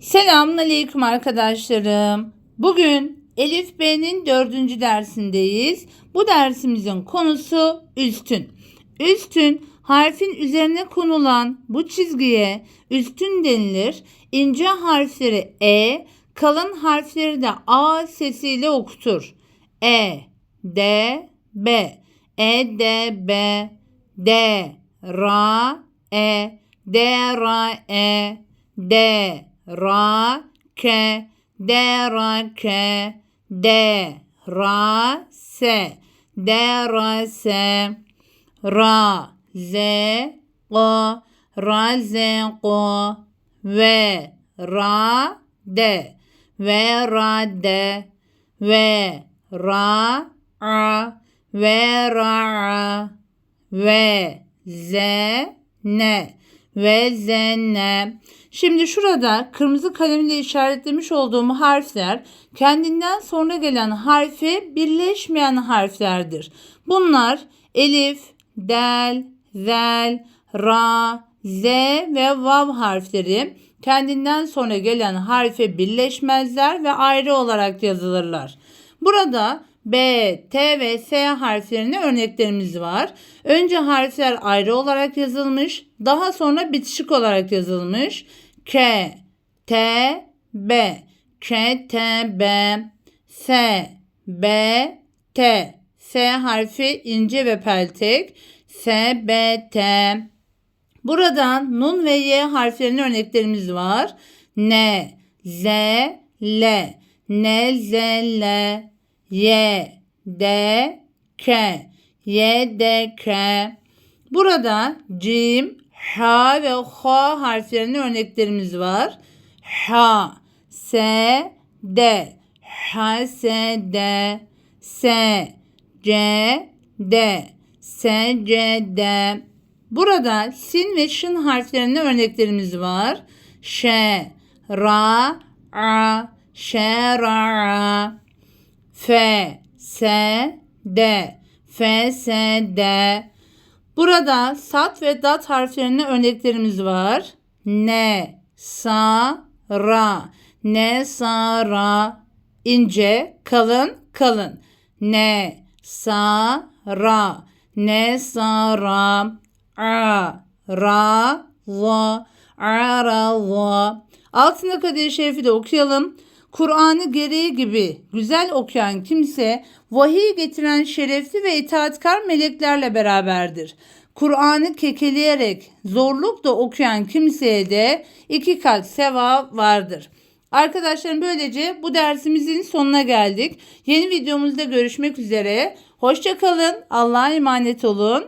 Selamünaleyküm arkadaşlarım. Bugün Elif B'nin dördüncü dersindeyiz. Bu dersimizin konusu üstün. Üstün harfin üzerine konulan bu çizgiye üstün denilir. İnce harfleri E, kalın harfleri de A sesiyle okutur. E, D, B, E, D, B, D, Ra, E, D, Ra, E, D, Ra, K, D, Ra, K, D, Ra, S, D, Ra, S, Ra, Z, Ko, Ra, Z, Ko, V, Ra, D, V, Ra, D, V, Ra, A, V, Ra, A, V, Z, N, V, Z, N. Şimdi şurada kırmızı kalemle işaretlemiş olduğum harfler kendinden sonra gelen harfi birleşmeyen harflerdir. Bunlar elif, del, zel, ra, z ve vav harfleri kendinden sonra gelen harfe birleşmezler ve ayrı olarak yazılırlar. Burada B, T ve S harflerine örneklerimiz var. Önce harfler ayrı olarak yazılmış, daha sonra bitişik olarak yazılmış. K, T, B, K, T, B, S, B, T. S harfi ince ve peltek. S, B, T. Buradan nun ve y harflerinin örneklerimiz var. N, Z, L, N, Z, L, Y, D, K, Y, D, K. Burada cim, H ve H harflerinin örneklerimiz var. H, S, D, H, S, D, S, C, D, S, C, D. Burada sin ve şın harflerinin örneklerimiz var. Ş, ra, a, ş, ra, a. F, S, D, F, S, D. Burada sat ve dat harflerine örneklerimiz var. Ne, sa, ra. Ne, sa, ra. İnce, kalın, kalın. Ne, sa, ra. Ne, sa, ra. A, ra, la. A, ra, la. Altında kadir şerifi de okuyalım. Kur'an'ı gereği gibi güzel okuyan kimse vahiy getiren şerefli ve itaatkar meleklerle beraberdir. Kur'an'ı kekeleyerek zorlukla okuyan kimseye de iki kat sevap vardır. Arkadaşlarım böylece bu dersimizin sonuna geldik. Yeni videomuzda görüşmek üzere. Hoşçakalın. Allah'a emanet olun.